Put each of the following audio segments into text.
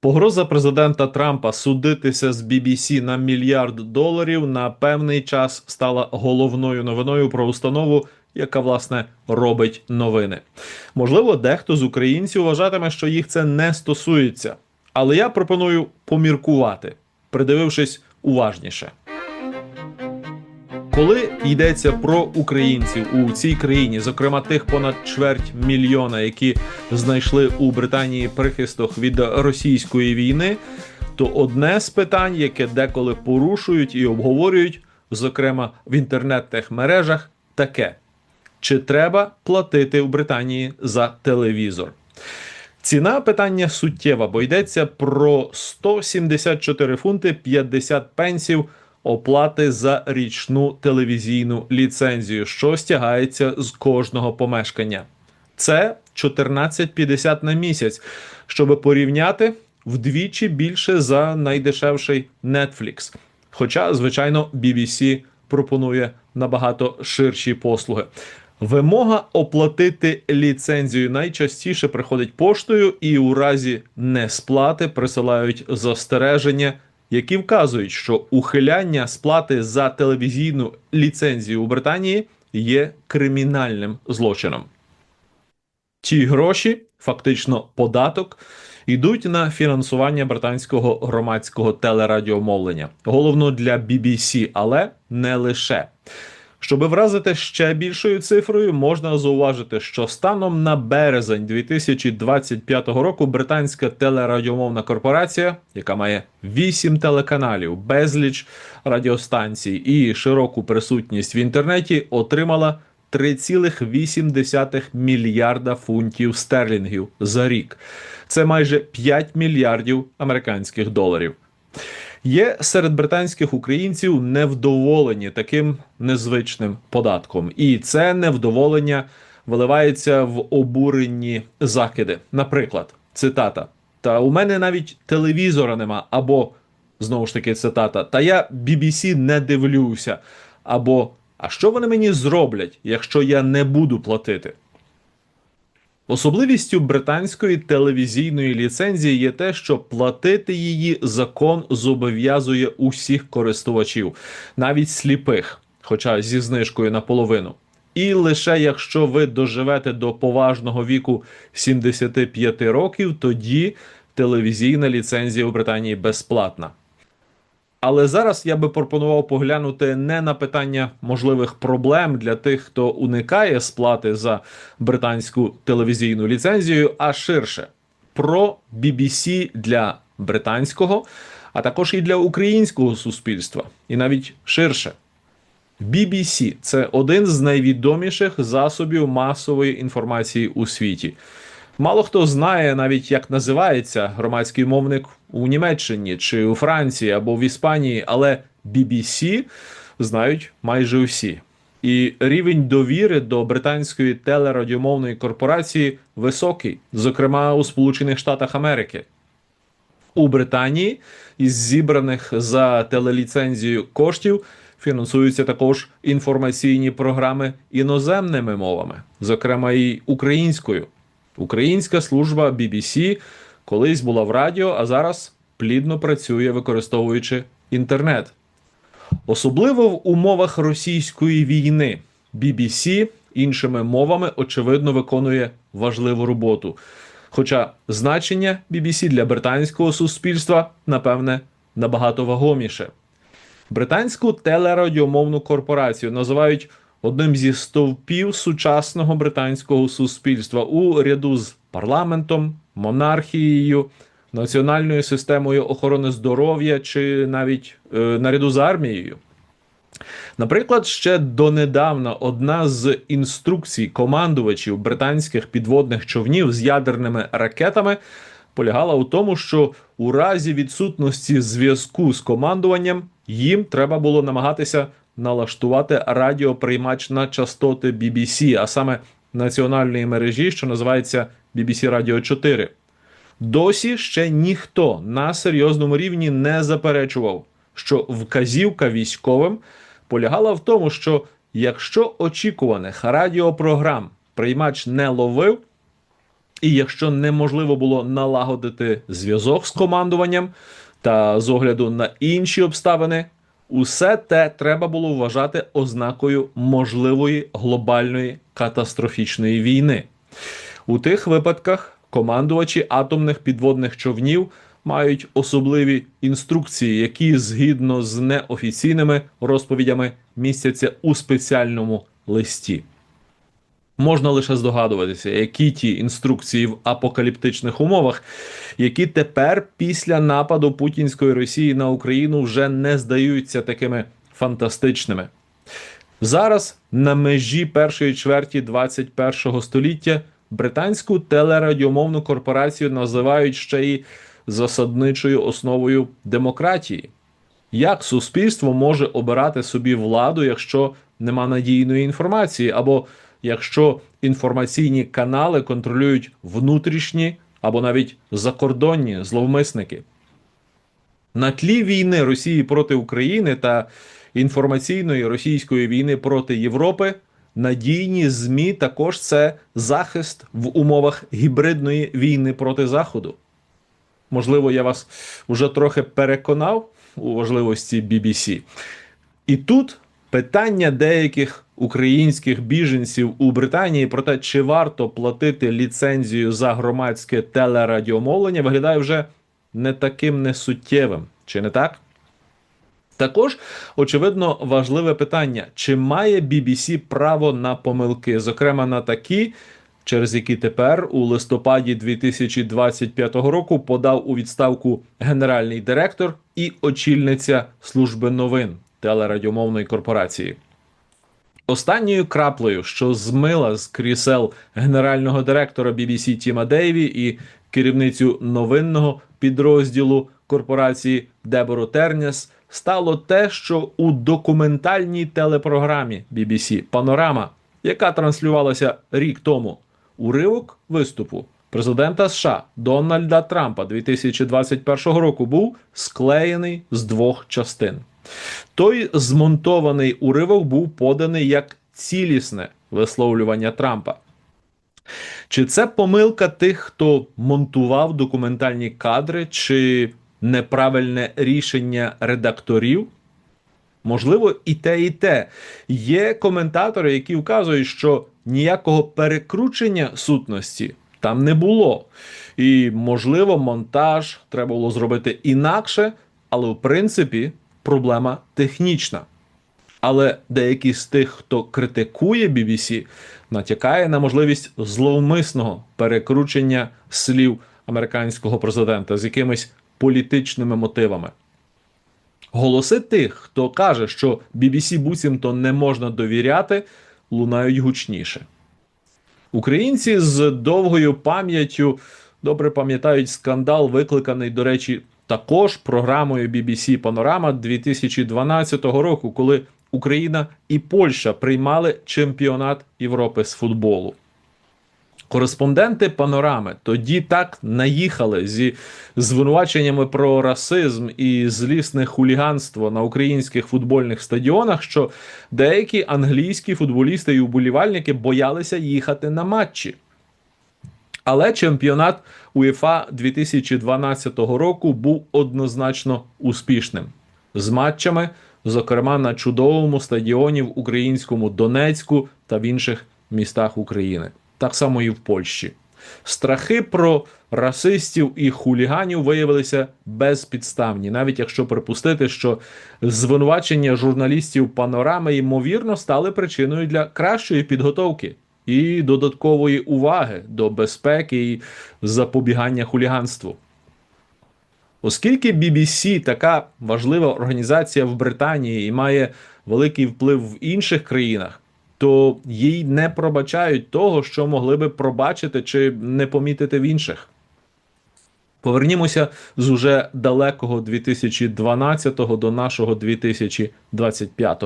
Погроза президента Трампа судитися з BBC на мільярд доларів на певний час стала головною новиною про установу, яка власне робить новини. Можливо, дехто з українців вважатиме, що їх це не стосується, але я пропоную поміркувати, придивившись уважніше. Коли йдеться про українців у цій країні, зокрема тих понад чверть мільйона, які знайшли у Британії прихисток від російської війни, то одне з питань, яке деколи порушують і обговорюють, зокрема в інтернетних мережах, таке: чи треба платити в Британії за телевізор? Ціна питання суттєва, бо йдеться про 174 фунти 50 пенсів оплати за річну телевізійну ліцензію, що стягається з кожного помешкання. Це 14,50 на місяць, щоб порівняти вдвічі більше за найдешевший Netflix. Хоча, звичайно, BBC пропонує набагато ширші послуги. Вимога оплатити ліцензію найчастіше приходить поштою, і у разі несплати присилають застереження, які вказують, що ухиляння сплати за телевізійну ліцензію у Британії є кримінальним злочином. Ті гроші, фактично податок, йдуть на фінансування британського громадського телерадіомовлення, головно для BBC, але не лише. Щоби вразити ще більшою цифрою, можна зауважити, що станом на березень 2025 року британська телерадіомовна корпорація, яка має 8 телеканалів, безліч радіостанцій і широку присутність в інтернеті, отримала 3,8 мільярда фунтів стерлінгів за рік. Це майже 5 мільярдів американських доларів. Є серед британських українців невдоволені таким незвичним податком, і це невдоволення виливається в обуренні закиди. Наприклад, цитата: Та у мене навіть телевізора нема, або знову ж таки цитата: Та я BBC не дивлюся, або А що вони мені зроблять, якщо я не буду платити? Особливістю британської телевізійної ліцензії є те, що платити її закон зобов'язує усіх користувачів, навіть сліпих, хоча зі знижкою наполовину. І лише якщо ви доживете до поважного віку 75 років, тоді телевізійна ліцензія у Британії безплатна. Але зараз я би пропонував поглянути не на питання можливих проблем для тих, хто уникає сплати за британську телевізійну ліцензію, а ширше про BBC для британського, а також і для українського суспільства, і навіть ширше. BBC – це один з найвідоміших засобів масової інформації у світі. Мало хто знає навіть, як називається громадський мовник у Німеччині чи у Франції або в Іспанії, але BBC знають майже усі. І рівень довіри до британської телерадіомовної корпорації високий, зокрема у Сполучених Штатах Америки. У Британії із зібраних за телеліцензію коштів фінансуються також інформаційні програми іноземними мовами, зокрема і українською. Українська служба BBC колись була в радіо, а зараз плідно працює, використовуючи інтернет. Особливо в умовах російської війни BBC іншими мовами очевидно виконує важливу роботу. Хоча значення BBC для британського суспільства, напевне, набагато вагоміше. Британську телерадіомовну корпорацію називають одним зі стовпів сучасного британського суспільства у ряду з парламентом, монархією, національною системою охорони здоров'я чи навіть е, наряду з армією. Наприклад, ще донедавна одна з інструкцій командувачів британських підводних човнів з ядерними ракетами полягала у тому, що у разі відсутності зв'язку з командуванням їм треба було намагатися налаштувати радіоприймач на частоти BBC, а саме національної мережі, що називається BBC Radio 4. Досі ще ніхто на серйозному рівні не заперечував, що вказівка військовим полягала в тому, що якщо очікуваних радіопрограм приймач не ловив, І якщо неможливо було налагодити зв'язок з командуванням та з огляду на інші обставини, усе те треба було вважати ознакою можливої глобальної катастрофічної війни. У тих випадках командувачі атомних підводних човнів мають особливі інструкції, які згідно з неофіційними розповідями містяться у спеціальному листі. Можна лише здогадуватися, які ті інструкції в апокаліптичних умовах, які тепер після нападу путінської Росії на Україну вже не здаються такими фантастичними. Зараз на межі першої чверті 21 століття британську телерадіомовну корпорацію називають ще й засадничою основою демократії. Як суспільство може обирати собі владу, якщо нема надійної інформації, або якщо інформаційні канали контролюють внутрішні або навіть закордонні зловмисники? На тлі війни Росії проти України та інформаційної російської війни проти Європи надійні ЗМІ також це захист в умовах гібридної війни проти Заходу. Можливо, я вас вже трохи переконав у важливості BBC. І тут питання деяких українських біженців у Британії про те, чи варто платити ліцензію за громадське телерадіомовлення, виглядає вже не таким несуттєвим, чи не так? Також очевидно важливе питання: чи має BBC право на помилки, зокрема на такі, через які тепер у листопаді 2025 року подав у відставку генеральний директор і очільниця служби новин телерадіомовної корпорації. Останньою краплею, що змила з крісел генерального директора BBC Тіма Дейві і керівницю новинного підрозділу корпорації Дебору Тернес, стало те, що у документальній телепрограмі BBC Панорама, яка транслювалася рік тому, уривок виступу президента США Дональда Трампа 2021 року був склеєний з двох частин. Той змонтований уривок був поданий як цілісне висловлювання Трампа. Чи це помилка тих, хто монтував документальні кадри, чи неправильне рішення редакторів? Можливо, і те, і те. Є коментатори, які вказують, що ніякого перекручення сутності там не було. І, можливо, монтаж треба було зробити інакше, але в принципі проблема технічна. Але деякі з тих, хто критикує BBC, натякає на можливість зловмисного перекручення слів американського президента з якимись політичними мотивами. Голоси тих, хто каже, що BBC буцімто не можна довіряти, лунають гучніше. Українці з довгою пам'яттю добре пам'ятають скандал, викликаний, до речі, також програмою BBC Панорама 2012 року, коли Україна і Польща приймали чемпіонат Європи з футболу. Кореспонденти панорами тоді так наїхали зі звинуваченнями про расизм і злісне хуліганство на українських футбольних стадіонах, що деякі англійські футболісти і уболівальники боялися їхати на матчі. Але чемпіонат УЄФА 2012 року був однозначно успішним з матчами, зокрема на чудовому стадіоні в українському Донецьку та в інших містах України. Так само і в Польщі. Страхи про расистів і хуліганів виявилися безпідставні, навіть якщо припустити, що звинувачення журналістів панорами ймовірно стали причиною для кращої підготовки і додаткової уваги до безпеки і запобігання хуліганству. Оскільки BBC така важлива організація в Британії і має великий вплив в інших країнах, то їй не пробачають того, що могли би пробачити чи не помітити в інших. Повернімося з уже далекого 2012 до нашого 2025.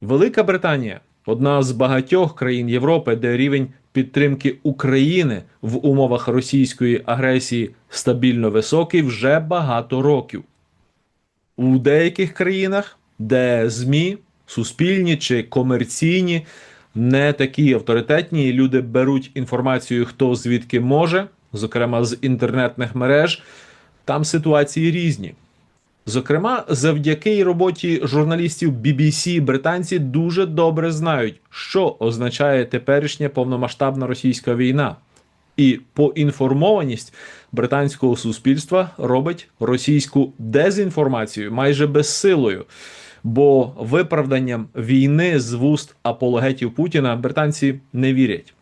Велика Британія одна з багатьох країн Європи, де рівень підтримки України в умовах російської агресії стабільно високий вже багато років. У деяких країнах, де ЗМІ суспільні чи комерційні не такі авторитетні. і Люди беруть інформацію, хто звідки може, зокрема з інтернетних мереж. Там ситуації різні. Зокрема, завдяки роботі журналістів BBC британці дуже добре знають, що означає теперішня повномасштабна російська війна. І поінформованість британського суспільства робить російську дезінформацію майже безсилою. Бо виправданням війни з вуст апологетів Путіна британці не вірять.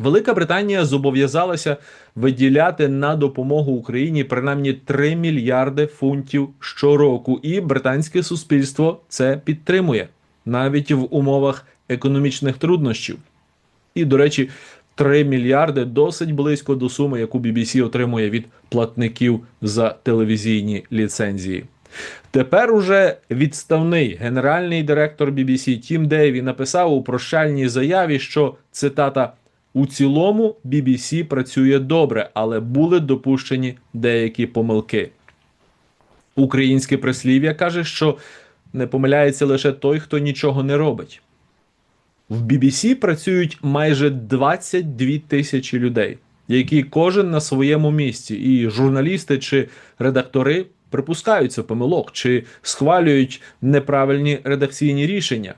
Велика Британія зобов'язалася виділяти на допомогу Україні принаймні 3 мільярди фунтів щороку, і британське суспільство це підтримує навіть в умовах економічних труднощів. І, до речі, 3 мільярди досить близько до суми, яку BBC отримує від платників за телевізійні ліцензії. Тепер уже відставний генеральний директор BBC Тім Дейві написав у прощальній заяві, що цитата. У цілому BBC працює добре, але були допущені деякі помилки. Українське прислів'я каже, що не помиляється лише той, хто нічого не робить. В BBC працюють майже 22 тисячі людей, які кожен на своєму місці, і журналісти чи редактори припускаються помилок чи схвалюють неправильні редакційні рішення.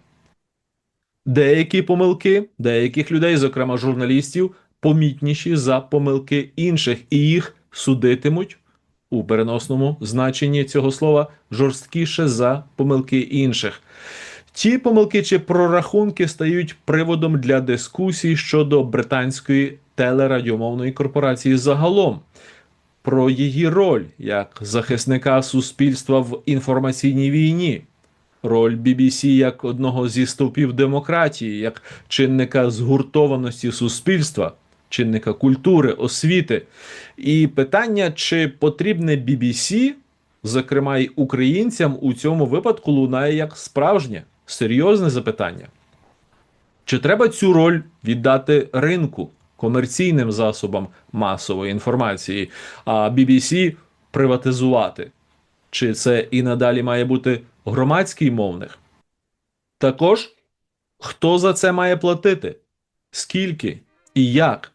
Деякі помилки деяких людей, зокрема журналістів, помітніші за помилки інших, і їх судитимуть у переносному значенні цього слова жорсткіше за помилки інших. Ті помилки чи прорахунки стають приводом для дискусій щодо британської телерадіомовної корпорації загалом. Про її роль як захисника суспільства в інформаційній війні, роль BBC як одного зі стовпів демократії, як чинника згуртованості суспільства, чинника культури, освіти. І питання, чи потрібне BBC, зокрема й українцям, у цьому випадку лунає як справжнє, серйозне запитання. Чи треба цю роль віддати ринку, комерційним засобам масової інформації, а BBC приватизувати? Чи це і надалі має бути громадський мовник? Також хто за це має платити? Скільки і як?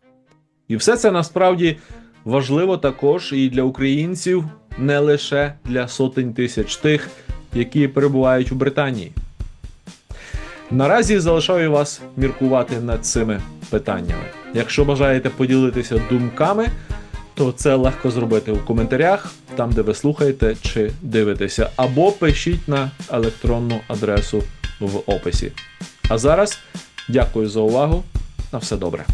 І все це насправді важливо також і для українців, не лише для сотень тисяч тих, які перебувають у Британії. Наразі залишаю вас міркувати над цими питаннями. Якщо бажаєте поділитися думками, то це легко зробити у коментарях, там де ви слухаєте чи дивитеся, або пишіть на електронну адресу в описі. А зараз дякую за увагу. На все добре.